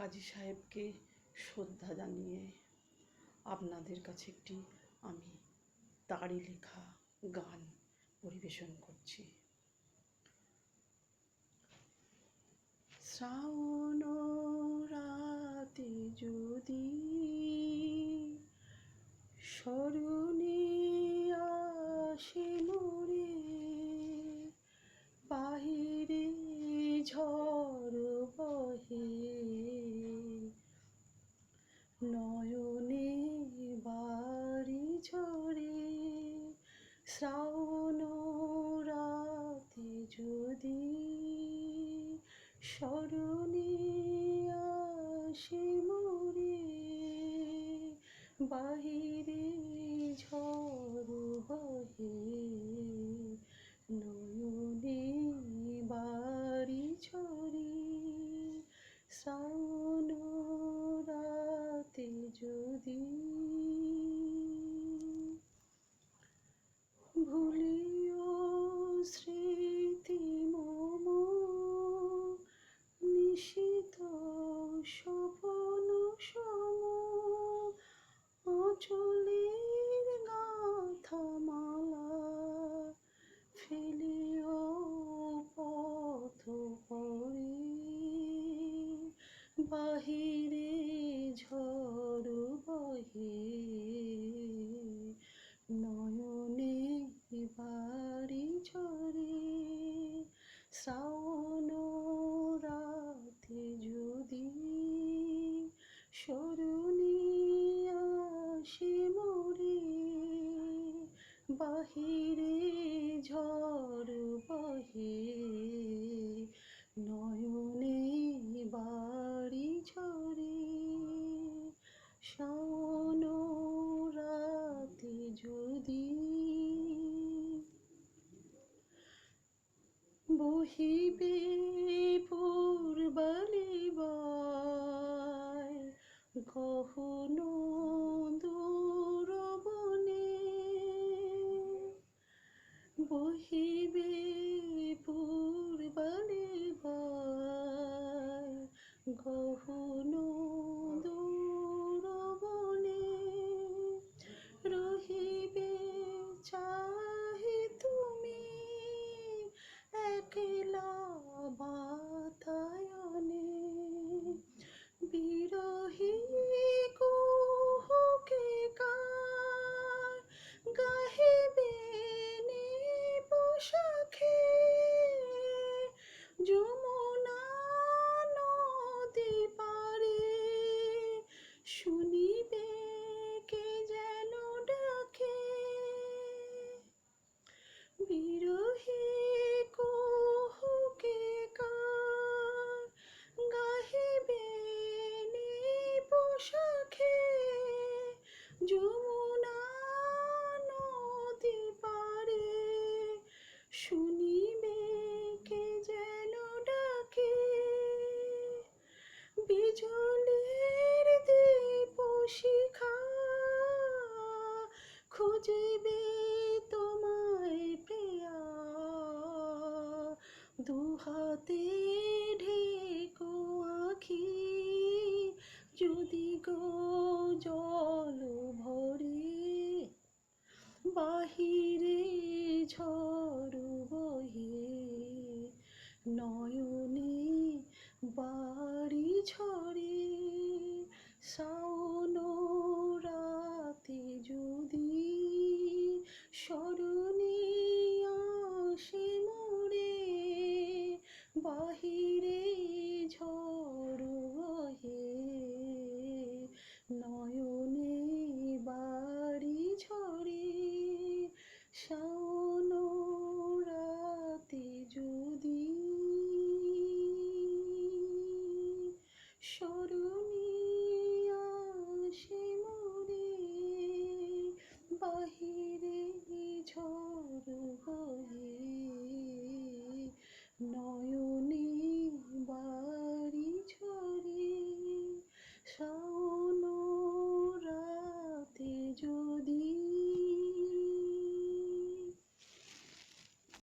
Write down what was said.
কাজী সাহেবকে শ্রদ্ধা জানিয়ে আপনাদের কাছে একটি আমি তারই লেখা গান পরিবেশন করছি। শ্রাবণ রাতে যদি স্মরণে আসে মোরে বাহিরে ঝড় বহে নয়নে বাড়ি ঝরে শ্রাবণ রাতে যদি স্মরণে আসে মরে বাহিরে ঝড় বহে বাহিরে ঝড় বহে। নয়নে বাড়ি ঝরে, শ্রাবণ রাতে যদি স্মরণে আসে মোরে, বাহিরে ঝড় বহে। বাড়ি ঝরে শাওন রাতে যদি বহিবে পূর্বালিবায় গহনো go দুহাতে ঢেকো আখি যদি গো জল ভরে বাহিরে ঝড় বহে নয়নে বাড়ি ঝরে সা